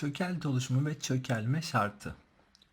Çökelti oluşumu ve çökelme şartı.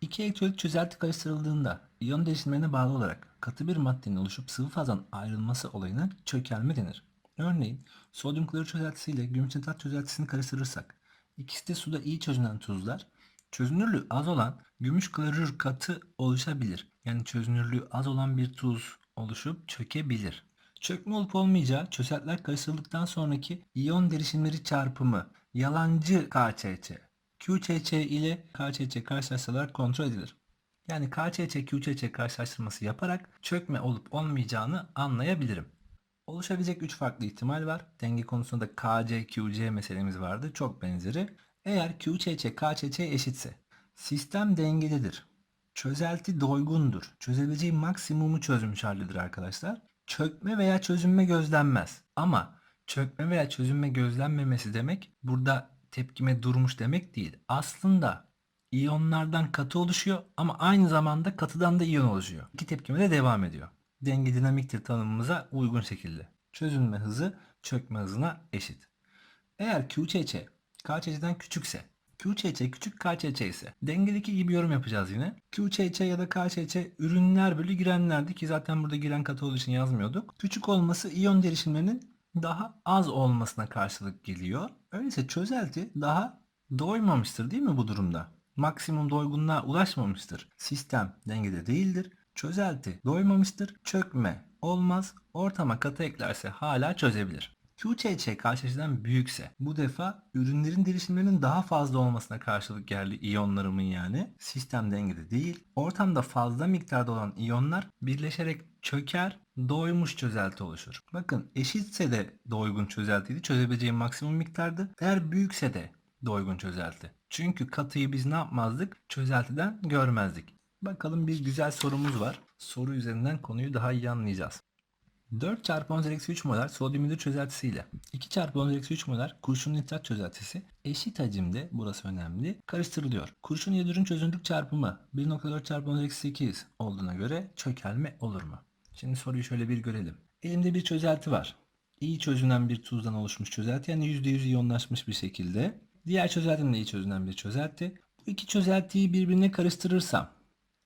İki elektrolit çözelti karıştırıldığında iyon değişimlerine bağlı olarak katı bir maddenin oluşup sıvı fazdan ayrılması olayına çökelme denir. Örneğin sodyum klorür çözeltisi ile gümüş nitrat çözeltisini karıştırırsak ikisi de suda iyi çözünen tuzlar çözünürlüğü az olan gümüş klorür katı oluşabilir. Yani çözünürlüğü az olan bir tuz oluşup çökebilir. Çökme olup olmayacağı çözeltiler karıştırıldıktan sonraki iyon derişimleri çarpımı yalancı KÇÇ. QÇÇ ile KÇÇ karşılaştırılarak kontrol edilir. Yani KÇÇ QÇÇ karşılaştırması yaparak çökme olup olmayacağını anlayabilirim. Oluşabilecek 3 farklı ihtimal var. Denge konusunda da KC, QC meselemiz vardı. Çok benzeri. Eğer QÇÇ, KÇÇ eşitse sistem dengededir. Çözelti doygundur. Çözebileceği maksimumu çözmüş haldedir arkadaşlar. Çökme veya çözünme gözlenmez. Ama çökme veya çözünme gözlenmemesi demek burada tepkime durmuş demek değil. Aslında iyonlardan katı oluşuyor ama aynı zamanda katıdan da iyon oluşuyor. İki tepkime de devam ediyor. Denge dinamiktir tanımımıza uygun şekilde. Çözünme hızı çökme hızına eşit. Eğer QÇÇ KÇÇ'den küçükse QÇÇ küçük KÇÇ ise dengedeki gibi yorum yapacağız yine. QÇÇ ya da KÇÇ ürünler bölü girenlerdi ki zaten burada giren katı olduğu için yazmıyorduk. Küçük olması iyon derişimlerinin daha az olmasına karşılık geliyor. Öyleyse çözelti daha doymamıştır değil mi bu durumda? Maksimum doygunluğa ulaşmamıştır. Sistem dengede değildir. Çözelti doymamıştır. Çökme olmaz. Ortama katı eklerse hala çözebilir. QÇÇ KÇÇ'den büyükse bu defa ürünlerin derişimlerinin daha fazla olmasına karşılık geldi iyonlarımın yani. Sistem dengede değil. Ortamda fazla miktarda olan iyonlar birleşerek çöker, doymuş çözelti oluşur. Bakın eşitse de doygun çözeltiydi. Çözebileceğim maksimum miktardı. Eğer büyükse de doygun çözelti. Çünkü katıyı biz ne yapmazdık? Çözeltiden görmezdik. Bakalım bir güzel sorumuz var. Soru üzerinden konuyu daha iyi anlayacağız. 4 çarpı 10 eksi 3 molar sodyum hidrür çözeltisiyle 2 çarpı 10 eksi 3 molar kurşun nitrat çözeltisi eşit hacimde burası önemli karıştırılıyor. Kurşun hidrürün çözünürlük çarpımı 1.4 çarpı 10 eksi 8 olduğuna göre çökelme olur mu? Şimdi soruyu şöyle bir görelim. Elimde bir çözelti var. İyi çözünen bir tuzdan oluşmuş çözelti yani %100 iyonlaşmış bir şekilde. Diğer çözeltinin de iyi çözünen bir çözelti. Bu iki çözeltiyi birbirine karıştırırsam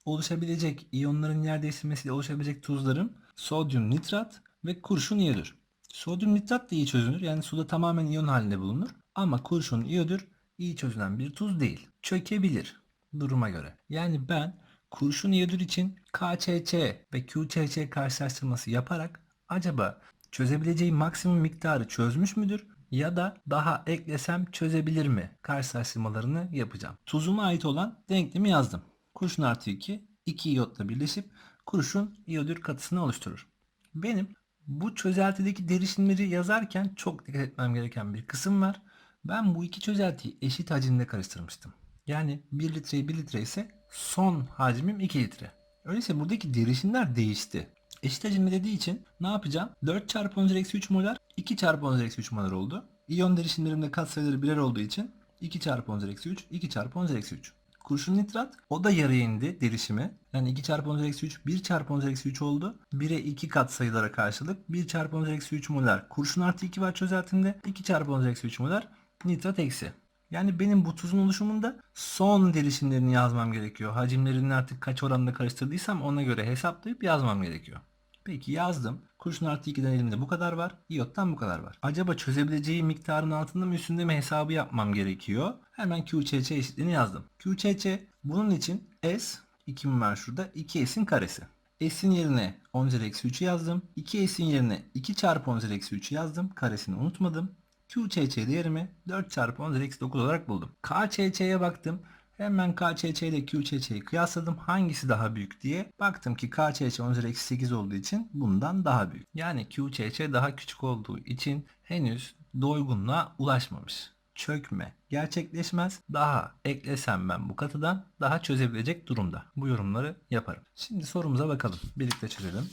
oluşabilecek iyonların yer değiştirmesiyle oluşabilecek tuzlarım sodyum nitrat ve kurşun iyodür. Sodyum nitrat da iyi çözünür yani suda tamamen iyon halinde bulunur ama kurşun iyodür iyi çözünen bir tuz değil. Çökebilir duruma göre. Yani ben kurşun iyodür için KÇÇ ve QÇÇ karşılaştırması yaparak acaba çözebileceği maksimum miktarı çözmüş müdür ya da daha eklesem çözebilir mi karşılaştırmalarını yapacağım. Tuzuma ait olan denklemi yazdım. Kurşun artı 2 2 iyotla birleşip kurşun iyodür katısını oluşturur. Benim bu çözeltideki derişimleri yazarken çok dikkat etmem gereken bir kısım var. Ben bu iki çözeltiyi eşit hacimde karıştırmıştım. Yani 1 litre 1 litre ise son hacmim 2 litre. Öyleyse buradaki derişimler değişti. Eşit hacimde dediği için ne yapacağım? 4 çarpı 10 eksi 3 molar 2 çarpı 10 eksi 3 molar oldu. İyon derişimlerimde katsayıları birer olduğu için 2 çarpı 10 eksi 3 2 çarpı 10 eksi 3. Kurşun nitrat o da yarıya indi derişimi. Yani 2 çarpı 10 eksi 3 1 çarpı 10 eksi 3 oldu. 1'e 2 kat sayılara karşılık 1 çarpı 10 eksi 3 molar kurşun artı 2 var çözeltimde. 2 çarpı 10 eksi 3 molar nitrat eksi. Yani benim bu tuzun oluşumunda son derişimlerini yazmam gerekiyor. Hacimlerini artık kaç oranda karıştırdıysam ona göre hesaplayıp yazmam gerekiyor. Peki yazdım. Kurşun artı 2'den elimde bu kadar var. İyottan bu kadar var. Acaba çözebileceği miktarın altında mı üstünde mi hesabı yapmam gerekiyor? Hemen QÇÇ eşitliğini yazdım. QÇÇ bunun için S 2 var şurada 2S'in karesi. S'in yerine 10 üzeri eksi 3'ü yazdım. 2S'in yerine 2 çarpı 10 üzeri eksi 3'ü yazdım. Karesini unutmadım. QÇÇ değerimi 4 çarpı 10 üzeri eksi 9 olarak buldum. KÇÇ'ye baktım. Hemen KÇÇ ile QÇÇ'yi kıyasladım. Hangisi daha büyük diye. Baktım ki KÇÇ 10 üzeri eksi 8 olduğu için bundan daha büyük. Yani QÇÇ daha küçük olduğu için henüz doygunluğa ulaşmamış. Çökme gerçekleşmez. Daha eklesem ben bu katıdan daha çözebilecek durumda. Bu yorumları yaparım. Şimdi sorumuza bakalım. Birlikte çözelim.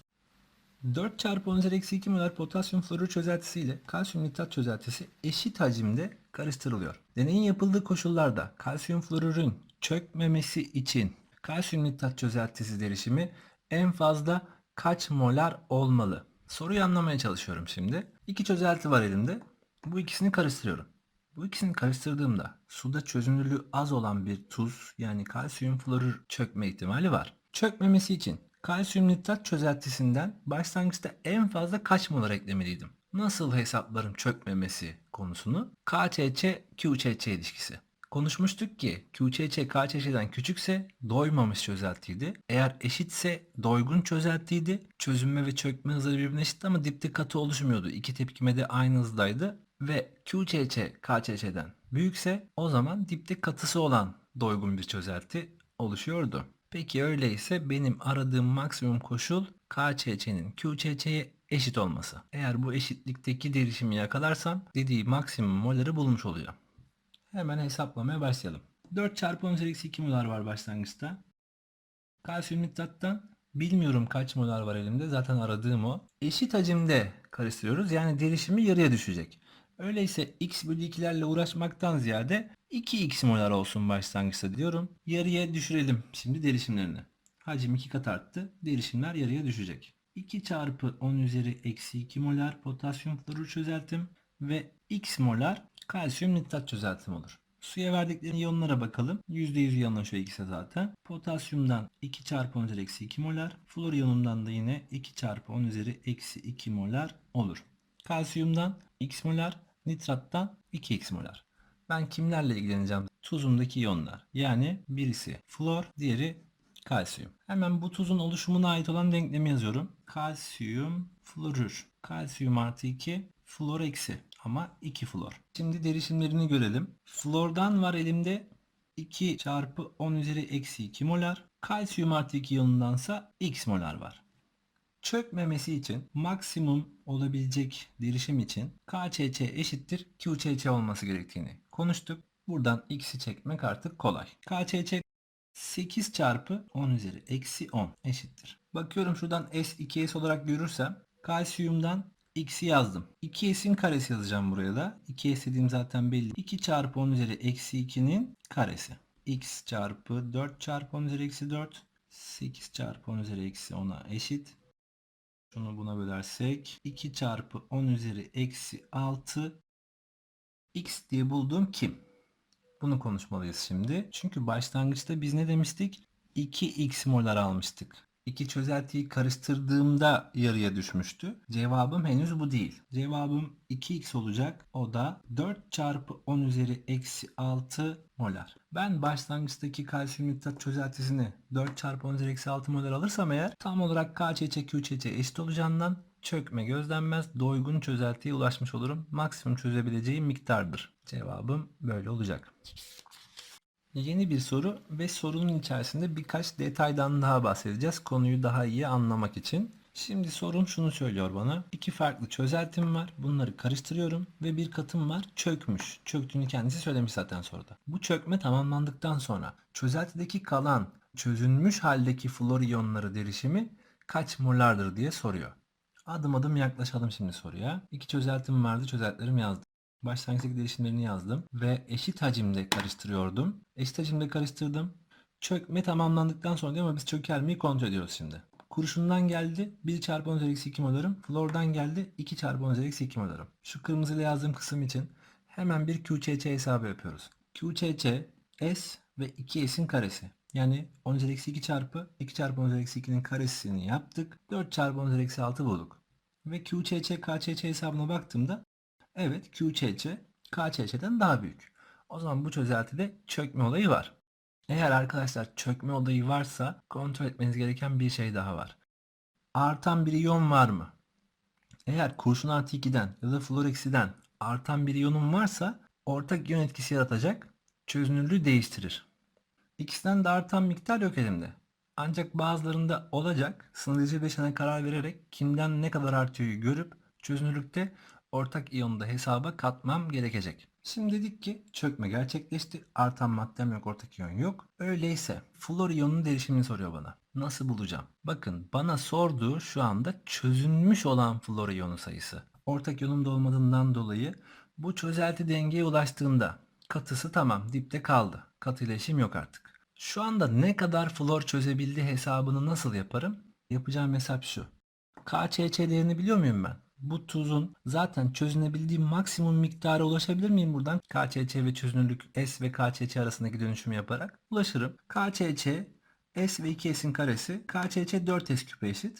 4 çarpı 10 üzeri eksi 2 molar potasyum florür çözeltisi ile kalsiyum nitrat çözeltisi eşit hacimde karıştırılıyor. Deneyin yapıldığı koşullarda kalsiyum florürün çökmemesi için kalsiyum nitrat çözeltisi derişimi en fazla kaç molar olmalı? Soruyu anlamaya çalışıyorum şimdi. İki çözelti var elimde. Bu ikisini karıştırıyorum. Bu ikisini karıştırdığımda suda çözünürlüğü az olan bir tuz yani kalsiyum florür çökme ihtimali var. Çökmemesi için kalsiyum nitrat çözeltisinden başlangıçta en fazla kaç molar eklemeliydim? Nasıl hesaplarım çökmemesi konusunu? KÇÇ QÇÇ ilişkisi. Konuşmuştuk ki QÇÇ KÇÇ'den küçükse doymamış çözeltiydi. Eğer eşitse doygun çözeltiydi. Çözünme ve çökme hızları birbirine eşitti ama dipte katı oluşmuyordu. İki tepkime de aynı hızdaydı. Ve QÇÇ KÇÇ'den büyükse o zaman dipte katısı olan doygun bir çözelti oluşuyordu. Peki öyleyse benim aradığım maksimum koşul KÇÇ'nin QÇÇ'ye eşit olması. Eğer bu eşitlikteki derişimi yakalarsam dediği maksimum moları bulmuş oluyor. Hemen hesaplamaya başlayalım. 4 çarpı 10 üzeri eksi 2 molar var başlangıçta. Kalsiyum nitrattan bilmiyorum kaç molar var elimde. Zaten aradığım o. Eşit hacimde karıştırıyoruz. Yani derişimi yarıya düşecek. Öyleyse x bölü 2'lerle uğraşmaktan ziyade 2x molar olsun başlangıçta diyorum. Yarıya düşürelim şimdi derişimlerini. Hacim 2 kat arttı. Derişimler yarıya düşecek. 2 çarpı 10 üzeri eksi 2 molar potasyum florür çözeltim ve x molar kalsiyum nitrat çözeltim olur. Suya verdikleri iyonlara bakalım. %100 yoğunlaşıyor ikisi zaten. Potasyumdan 2 çarpı 10 üzeri eksi 2 molar. Flor iyonundan da yine 2 çarpı 10 üzeri eksi 2 molar olur. Kalsiyumdan x molar, nitrattan 2x molar. Ben kimlerle ilgileneceğim? Tuzumdaki iyonlar. Yani birisi flor, diğeri kalsiyum. Hemen bu tuzun oluşumuna ait olan denklemi yazıyorum. Kalsiyum florür. Kalsiyum artı 2, flor eksi. Ama 2 flor. Şimdi derişimlerini görelim. Flordan var elimde 2 çarpı 10 üzeri eksi 2 molar. Kalsiyum artı 2 iyonundansa x molar var. Çökmemesi için maksimum olabilecek derişim için KÇÇ eşittir QÇÇ olması gerektiğini konuştuk. Buradan x'i çekmek artık kolay. KÇÇ 8 çarpı 10 üzeri eksi 10 eşittir. Bakıyorum şuradan S 2S olarak görürsem kalsiyumdan x'i yazdım. 2s'in karesi yazacağım buraya da. 2s dediğim zaten belli. 2 çarpı 10 üzeri eksi 2'nin karesi. x çarpı 4 çarpı 10 üzeri eksi 4. 8 çarpı 10 üzeri eksi 10'a eşit. Şunu buna bölersek 2 çarpı 10 üzeri eksi 6 x diye bulduğum kim? Bunu konuşmalıyız şimdi. Çünkü başlangıçta biz ne demiştik? 2x molar almıştık. İki çözeltiyi karıştırdığımda yarıya düşmüştü. Cevabım henüz bu değil. Cevabım 2x olacak. O da 4 çarpı 10 üzeri eksi 6 molar. Ben başlangıçtaki kalsiyum nitrat çözeltisini 4 çarpı 10 üzeri eksi 6 molar alırsam eğer tam olarak KÇÇ QÇÇ eşit olacağından çökme gözlenmez. Doygun çözeltiye ulaşmış olurum. Maksimum çözebileceğim miktardır. Cevabım böyle olacak. Yeni bir soru ve sorunun içerisinde birkaç detaydan daha bahsedeceğiz konuyu daha iyi anlamak için. Şimdi sorun şunu söylüyor bana. İki farklı çözeltim var. Bunları karıştırıyorum ve bir katım var çökmüş. Çöktüğünü kendisi söylemiş zaten soruda. Bu çökme tamamlandıktan sonra çözeltideki kalan çözünmüş haldeki flor iyonları derişimi kaç molardır diye soruyor. Adım adım yaklaşalım şimdi soruya. İki çözeltim vardı. Çözeltilerimi yazdım. Başlangıçtaki değişimlerini yazdım ve eşit hacimde karıştırıyordum. Eşit hacimde karıştırdım. Çökme tamamlandıktan sonra değil mi? Biz çökelmeyi kontrol ediyoruz şimdi. Kurşundan geldi 1 çarpı 10 üzeri eksi 2 molarım. Flordan geldi 2 çarpı 10 üzeri eksi 2 molarım. Şu kırmızıyla yazdığım kısım için hemen bir QÇÇ hesabı yapıyoruz. QÇÇ S ve 2S'in karesi. Yani 10 üzeri eksi 2 çarpı 2 çarpı 10 üzeri eksi 2'nin karesini yaptık. 4 çarpı 10 üzeri eksi 6 bulduk. Ve QÇÇ KÇÇ hesabına baktığımda Evet QÇÇ KÇÇ'den daha büyük. O zaman bu çözeltide çökme olayı var. Eğer arkadaşlar çökme olayı varsa kontrol etmeniz gereken bir şey daha var. Artan bir iyon var mı? Eğer kurşun artı 2'den ya da flor eksiden artan bir iyonun varsa ortak iyon etkisi yaratacak çözünürlüğü değiştirir. İkisinden de artan miktar yok elimde. Ancak bazılarında olacak sınırlayıcı bileşene karar vererek kimden ne kadar artıyor görüp çözünürlükte ortak iyonu da hesaba katmam gerekecek. Şimdi dedik ki çökme gerçekleşti. Artan maddem yok, ortak iyon yok. Öyleyse flor iyonunun derişimini soruyor bana. Nasıl bulacağım? Bakın bana sorduğu şu anda çözünmüş olan flor iyonu sayısı. Ortak iyonum da olmadığından dolayı bu çözelti dengeye ulaştığında katısı tamam dipte kaldı. Katıyla işim yok artık. Şu anda ne kadar flor çözebildi hesabını nasıl yaparım? Yapacağım hesap şu. KÇÇ değerini biliyor muyum ben? Bu tuzun zaten çözünebildiği maksimum miktara ulaşabilir miyim buradan? KÇÇ ve çözünürlük S ve KÇÇ arasındaki dönüşümü yaparak ulaşırım. KÇÇ S ve 2S'in karesi KÇÇ 4S küpe eşit.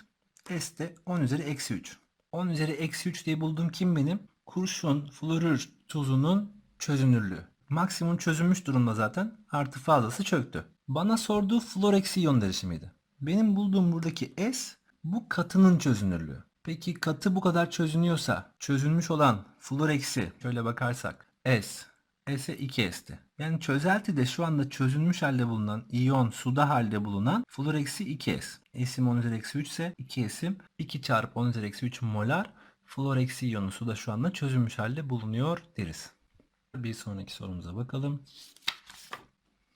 S de 10 üzeri eksi 3. 10 üzeri eksi 3 diye bulduğum kim benim? Kurşun florür tuzunun çözünürlüğü. Maksimum çözünmüş durumda zaten. Artı fazlası çöktü. Bana sorduğu flor eksi iyon derişimiydi. Benim bulduğum buradaki S bu katının çözünürlüğü. Peki katı bu kadar çözünüyorsa çözülmüş olan flor şöyle bakarsak S S'e 2S'ti. Yani çözeltide şu anda çözülmüş halde bulunan iyon suda halde bulunan flor eksi 2S. S'im 10 üzeri eksi 3 ise 2S'im 2 çarpı 10 üzeri eksi 3 molar flor iyonu suda şu anda çözülmüş halde bulunuyor deriz. Bir sonraki sorumuza bakalım.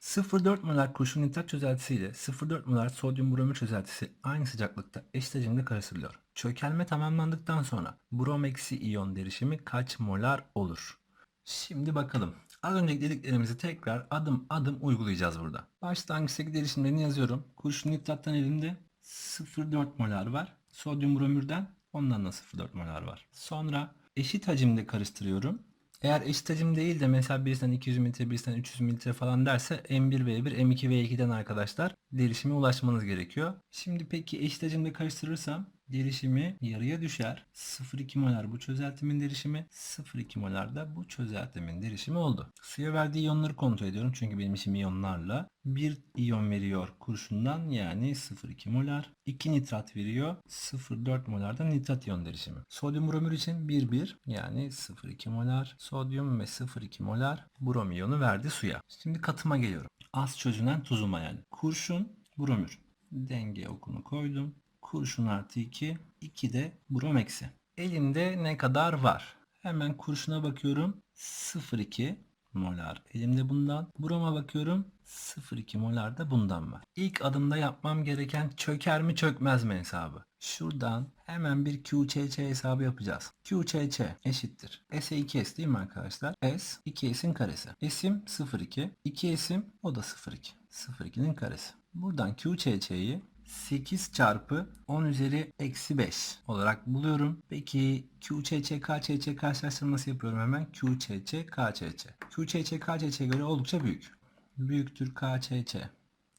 0,4 molar kurşun nitrat çözeltisi ile 0,4 molar sodyum bromür çözeltisi aynı sıcaklıkta eşit hacimde karıştırılıyor. Çökelme tamamlandıktan sonra brom eksi iyon derişimi kaç molar olur? Şimdi bakalım. Az önceki dediklerimizi tekrar adım adım uygulayacağız burada. Başlangıçtaki derişimlerini yazıyorum. Kurşun nitrattan elimde 0,4 molar var. Sodyum bromürden ondan da 0,4 molar var. Sonra eşit hacimde karıştırıyorum. Eğer eşit değil de mesela birisinden 200 mililitre birisinden 300 mililitre falan derse M1V1 M2V2'den arkadaşlar derişime ulaşmanız gerekiyor. Şimdi peki eşit hacimde karıştırırsam derişimi yarıya düşer. 0,2 molar bu çözeltimin derişimi 0,2 molar da bu çözeltimin derişimi oldu. Suya verdiği iyonları kontrol ediyorum çünkü benim işim iyonlarla. 1 iyon veriyor kurşundan yani 0,2 molar. 2 nitrat veriyor 0,4 molardan nitrat iyon derişimi. Sodyum bromür için 1,1 yani 0,2 molar. Sodyum ve 0,2 molar brom iyonu verdi suya. Şimdi katıma geliyorum. Az çözünen tuzuma yani. Kurşun bromür. Denge okunu koydum. Kurşun artı 2. 2 de brom eksi. Elimde ne kadar var? Hemen kurşuna bakıyorum. 0,2 molar elimde bundan. Broma bakıyorum. 0,2 molar da bundan var. İlk adımda yapmam gereken çöker mi çökmez mi hesabı. Şuradan hemen bir QÇÇ hesabı yapacağız. QÇÇ eşittir. S'e 2S değil mi arkadaşlar? S 2S'in karesi. S'im 0,2. 2S'im o da 0,2. 0,2'nin karesi. Buradan QÇÇ'yi 8 çarpı 10 üzeri eksi 5 olarak buluyorum. Peki QÇÇ, KÇÇ karşılaştırması yapıyorum hemen. QÇÇ, KÇÇ. QÇÇ, KÇÇ'ye göre oldukça büyük. Büyüktür KÇÇ.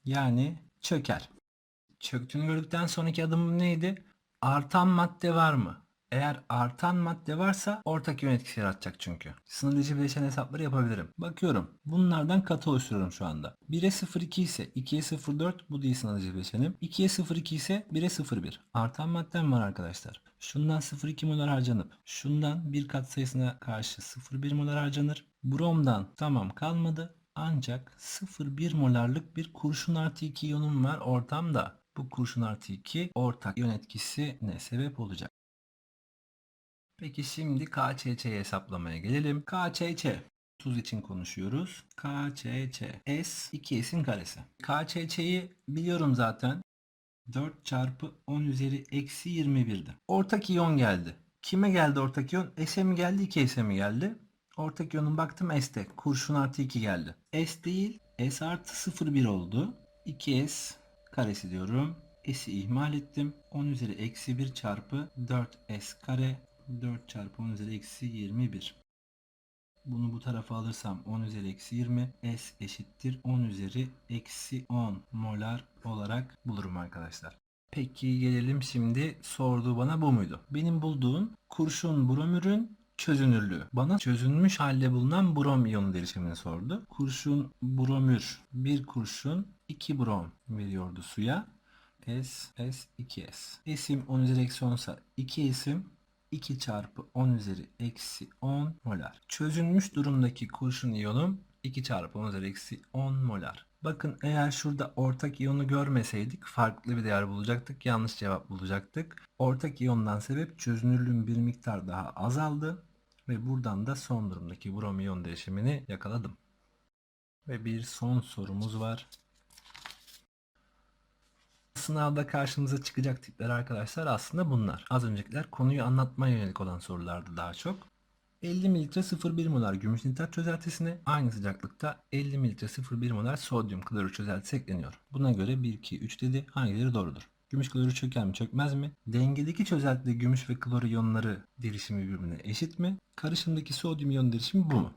Yani çöker. Çöktüğünü gördükten sonraki adımım neydi? Artan madde var mı? Eğer artan madde varsa ortak yön etkisi yaratacak çünkü. Sınırlayıcı bileşen hesapları yapabilirim. Bakıyorum. Bunlardan katı oluşturuyorum şu anda. 1'e 0,2 ise 2'ye 0,4 bu değil sınırlayıcı bileşenim. 2'ye 0,2 ise 1'e 0,1. Artan maddem var arkadaşlar. Şundan 0,2 molar harcanıp şundan bir kat sayısına karşı 0,1 molar harcanır. Bromdan tamam kalmadı. Ancak 0,1 molarlık bir kurşun artı 2 iyonum var ortamda. Bu kurşun artı 2 ortak yön etkisine sebep olacak. Peki şimdi KÇÇ'yi hesaplamaya gelelim. KÇÇ tuz için konuşuyoruz. KÇÇ S 2S'in karesi. KÇÇ'yi biliyorum zaten. 4 çarpı 10 üzeri eksi 21'di. Ortak iyon geldi. Kime geldi ortak iyon? S'e mi geldi 2S'e mi geldi? Ortak iyonun baktım S'te. Kurşun artı 2 geldi. S değil S artı 0,1 oldu. 2S karesi diyorum. S'i ihmal ettim. 10 üzeri eksi 1 çarpı 4S kare 4 çarpı 10 üzeri eksi 21. Bunu bu tarafa alırsam 10 üzeri eksi 20 S eşittir 10 üzeri eksi 10 molar olarak bulurum arkadaşlar. Peki gelelim şimdi sorduğu bana bu muydu? Benim bulduğum kurşun bromürün çözünürlüğü. Bana çözünmüş halde bulunan brom iyonu derişimini sordu. Kurşun bromür 1 kurşun 2 brom veriyordu suya. S, S, 2S. S'im 10 üzeri eksi 10 ise 2 S'im 2 çarpı 10 üzeri eksi 10 molar. Çözülmüş durumdaki kurşun iyonum 2 çarpı 10 üzeri eksi 10 molar. Bakın eğer şurada ortak iyonu görmeseydik farklı bir değer bulacaktık. Yanlış cevap bulacaktık. Ortak iyondan sebep çözünürlüğün bir miktar daha azaldı. Ve buradan da son durumdaki brom iyon değişimini yakaladım. Ve bir son sorumuz var. Sınavda karşımıza çıkacak tipler arkadaşlar aslında bunlar. Az öncekiler konuyu anlatmaya yönelik olan sorulardı daha çok. 50 mililitre 0,1 molar gümüş nitrat çözeltisine aynı sıcaklıkta 50 mililitre 0,1 molar sodyum klorür çözeltisi ekleniyor. Buna göre 1, 2, 3 dedi hangileri doğrudur? Gümüş klorür çöker mi çökmez mi? Dengedeki çözeltide gümüş ve klor iyonları derişimi birbirine eşit mi? Karışımdaki sodyum iyon derişimi bu mu?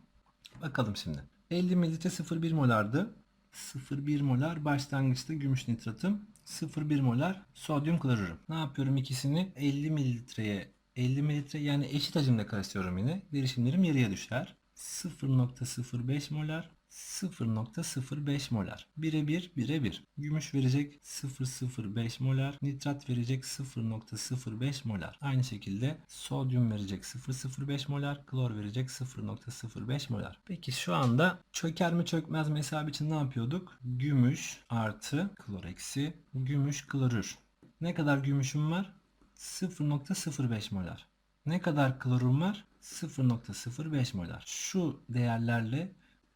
Bakalım şimdi. 50 mililitre 0,1 molardı. 0,1 molar başlangıçta gümüş nitratım. 0,1 molar sodyum klorürüm. Ne yapıyorum ikisini? 50 mililitreye 50 mililitre yani eşit hacimde karıştırıyorum yine. Derişimlerim yarıya düşer. 0.05 molar 0.05 molar. Birebir birebir. Gümüş verecek 0.05 molar. Nitrat verecek 0.05 molar. Aynı şekilde sodyum verecek 0.05 molar. Klor verecek 0.05 molar. Peki şu anda çöker mi çökmez mi hesabı için ne yapıyorduk? Gümüş artı klor eksi gümüş klorür. Ne kadar gümüşüm var? 0.05 molar. Ne kadar klorum var? 0.05 molar. Şu değerlerle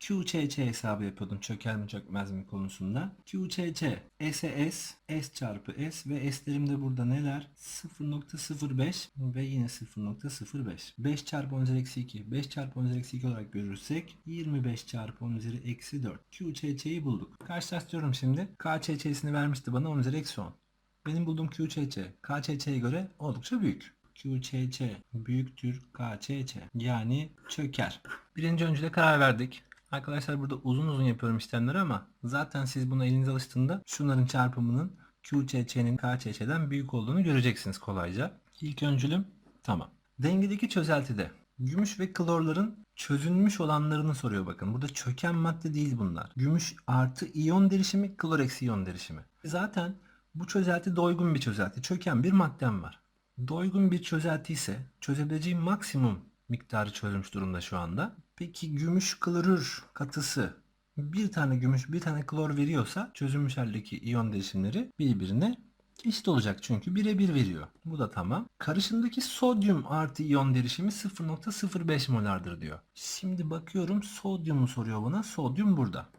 QÇÇ hesabı yapıyordum çöker mi çökmez mi konusunda. QÇÇ S'e S, çarpı S ve S'lerim de burada neler? 0.05 ve yine 0.05. 5 çarpı 10 üzeri eksi 2. 5 çarpı 10 üzeri eksi 2 olarak görürsek 25 çarpı 10 üzeri eksi 4. QÇÇ'yi bulduk. Karşılaştırıyorum şimdi. KÇÇ'sini vermişti bana 10 üzeri eksi 10. Benim bulduğum QÇÇ KÇÇ'ye göre oldukça büyük. QÇÇ büyüktür KÇÇ. Yani çöker. Birinci öncüle karar verdik. Arkadaşlar burada uzun uzun yapıyorum işlemleri ama zaten siz buna eliniz alıştığında şunların çarpımının QÇÇ'nin KÇÇ'den büyük olduğunu göreceksiniz kolayca. İlk öncülüm tamam. Dengedeki çözeltide gümüş ve klorların çözünmüş olanlarını soruyor bakın. Burada çöken madde değil bunlar. Gümüş artı iyon derişimi, klor eksi iyon derişimi. Zaten bu çözelti doygun bir çözelti. Çöken bir maddem var. Doygun bir çözelti ise çözebileceğim maksimum miktarı çözülmüş durumda şu anda. Peki gümüş klorür katısı bir tane gümüş bir tane klor veriyorsa çözülmüş haldeki iyon değişimleri birbirine eşit olacak çünkü birebir veriyor. Bu da tamam. Karışımdaki sodyum artı iyon derişimi 0.05 molardır diyor. Şimdi bakıyorum sodyumu soruyor bana. Sodyum burada.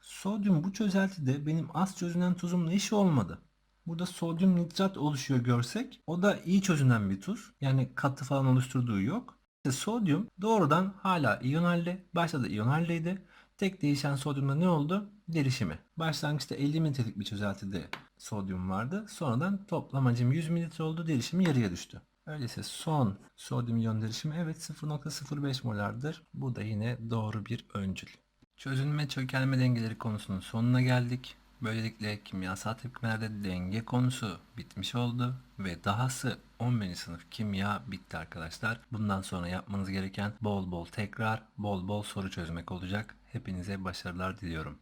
Sodyum bu çözeltide benim az çözünen tuzumla işi olmadı. Burada sodyum nitrat oluşuyor görsek o da iyi çözünen bir tuz. Yani katı falan oluşturduğu yok. İşte sodyum doğrudan hala iyon halde. Başta da iyon haldeydi. Tek değişen sodyumda ne oldu? Derişimi. Başlangıçta 50 mililitrelik bir çözeltide sodyum vardı. Sonradan toplam hacim 100 mililitre oldu. Derişimi yarıya düştü. Öyleyse son sodyum iyon derişimi evet 0.05 molardır. Bu da yine doğru bir öncül. Çözünme çökelme dengeleri konusunun sonuna geldik. Böylelikle kimyasal tepkimelerde denge konusu bitmiş oldu ve dahası 11. sınıf kimya bitti arkadaşlar. Bundan sonra yapmanız gereken bol bol tekrar, bol bol soru çözmek olacak. Hepinize başarılar diliyorum.